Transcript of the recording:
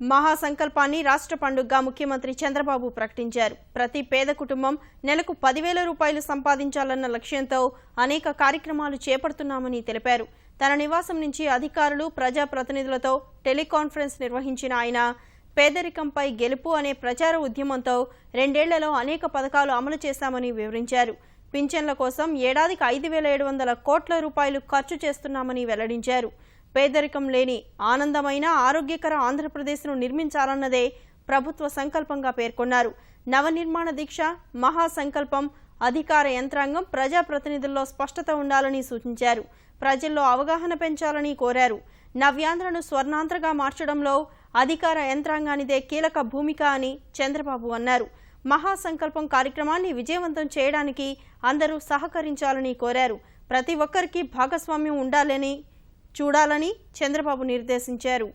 మహాసంకల్పాన్ని రాష్ట్ర పండుగగా ముఖ్యమంత్రి చంద్రబాబు ప్రకటించారు. ప్రతి పేద కుటుంబం నెలకు పదివేల రూపాయలు సంపాదించాలన్న లక్ష్యంతో అనేక కార్యక్రమాలు చేపడుతున్నామని తెలిపారు. తన నివాసం నుంచి అధికారులు ప్రజాప్రతినిధులతో టెలికాన్ఫరెన్స్ నిర్వహించిన ఆయన పేదరికంపై గెలుపు అనే ప్రచార ఉద్యమంతో రెండేళ్ళలో అనేక పథకాలు అమలు చేశామని వివరించారు. పింఛన్ల కోసం ఏడాదికి ఐదు వేల ఏడు వందల కోట్ల రూపాయలు ఖర్చు చేస్తున్నామని వెల్లడించారు. పేదరికం లేని ఆనందమైన ఆరోగ్యకర ఆంధ్రప్రదేశ్ను నిర్మించాలన్నదే ప్రభుత్వ సంకల్పంగా పేర్కొన్నారు. నవనిర్మాణ దీక్ష మహాసంకల్పం అధికార యంత్రాంగం ప్రజాప్రతినిధుల్లో స్పష్టత ఉండాలని సూచించారు. ప్రజల్లో అవగాహన పెంచాలని కోరారు. నవ్యాంధ్రను స్వర్ణాంధ్రగా మార్చడంలో అధికార యంత్రాంగానిదే కీలక భూమిక అని చంద్రబాబు అన్నారు. మహాసంకల్పం కార్యక్రమాన్ని విజయవంతం చేయడానికి అందరూ సహకరించాలని కోరారు. ప్రతి ఒక్కరికి భాగస్వామ్యం ఉండాలని చూడాలని చంద్రబాబు నిర్దేశించారు.